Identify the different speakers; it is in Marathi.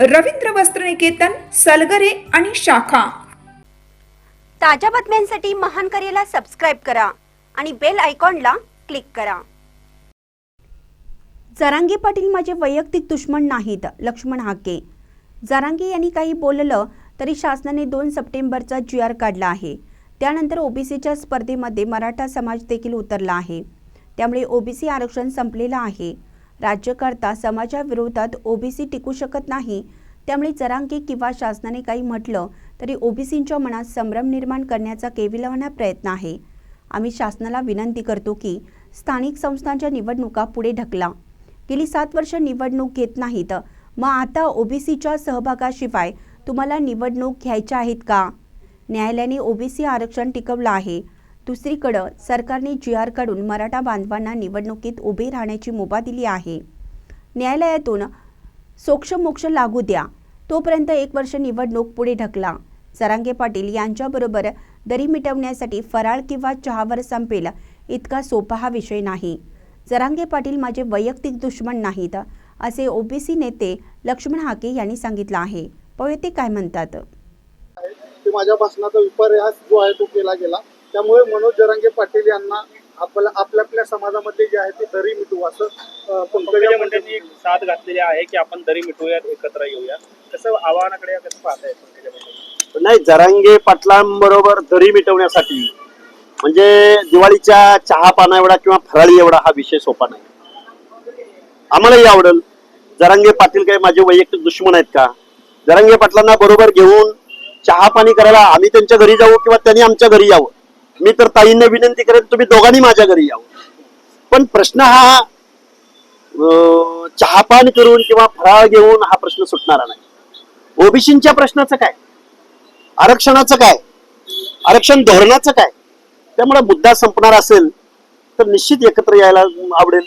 Speaker 1: रवींद्र वस्त्रनिकेतन सलगरे आणि शाखा.
Speaker 2: ताज्या बातम्यांसाठी महान करेला सबस्क्राईब करा आणि बेल आयकॉनला क्लिक करा. जरांगे पाटील माझे वैयक्तिक दुश्मन नाहीत लक्ष्मण हाके. जरांगे यांनी काही बोललं तरी शासनाने दोन सप्टेंबरचा जी आर काढला आहे. त्यानंतर ओबीसीच्या स्पर्धेमध्ये मराठा समाज देखील उतरला आहे. त्यामुळे ओबीसी आरक्षण संपलेलं आहे. राज्यकर्ता समाजाविरोधात ओबीसी टिकू शकत नाही. त्यामुळे चरांकी किंवा शासनाने काही म्हटलं तरी ओबीसींच्या मनात संभ्रम निर्माण करण्याचा केविलवाना प्रयत्न आहे. आम्ही शासनाला विनंती करतो की स्थानिक संस्थांच्या निवडणुका पुढे ढकला. गेली सात वर्ष निवडणूक घेत नाहीत. मग आता ओबीसीच्या सहभागाशिवाय तुम्हाला निवडणूक घ्यायच्या आहेत का? न्यायालयाने ओबीसी आरक्षण टिकवलं आहे. दुसरीकडं सरकारने जी आर काढून मराठा बांधवांना निवडणुकीत उभे राहण्याची मुभा दिली आहे. न्यायालयातून सोक्षमोक्ष लागू द्या. तोपर्यंत एक वर्ष निवडणूक पुढे ढकला. जरांगे पाटील यांच्याबरोबर दरी मिटवण्यासाठी फराळ किंवा चहावर संपेल इतका सोपा हा विषय नाही. जरांगे पाटील माझे वैयक्तिक दुश्मन नाहीत असे ओबीसी नेते लक्ष्मण हाके यांनी सांगितलं आहे. पाहूया ते काय म्हणतात?
Speaker 3: माझ्या भाषणाचा विपर्यास जो आहे तो केला गेला. त्यामुळे मनोज जरांगे पाटील यांना आपल्या आपल्या आपल्या समाजामध्ये जे आहे ते दरी मिटू असं पंकजा
Speaker 4: पंकजा
Speaker 3: मुंडे
Speaker 4: मुंडेंनी एक साथ घातलेली आहे की आपण दरी मिटवूयात एकत्र येऊयात. कसं आव्हानाकडे कसं पाहताय पंकजा मुंडे
Speaker 5: नाही जरांगे पाटलांबरोबर दरी मिटवण्यासाठी म्हणजे दिवाळीच्या चहा पाना एवढा किंवा फराळी एवढा हा विषय सोपा नाही. आम्हालाही आवडेल. जरांगे पाटील काही माझे वैयक्तिक दुश्मन आहेत का? जरांगे पाटलांना बरोबर घेऊन चहा पाणी करायला आम्ही त्यांच्या घरी जाऊ किंवा त्यांनी आमच्या घरी यावं? मी तर ताईंना विनंती करेन तुम्ही दोघांनी माझ्या घरी यावं पण प्रश्न हा अं, चहापान करून किंवा फराळ घेऊन हा प्रश्न सुटणारा नाही. ओबीसीच्या प्रश्नाचं काय? आरक्षणाचं काय? आरक्षण धोरणाचं काय? त्यामुळे मुद्दा संपणार असेल तर निश्चित एकत्र यायला आवडेल.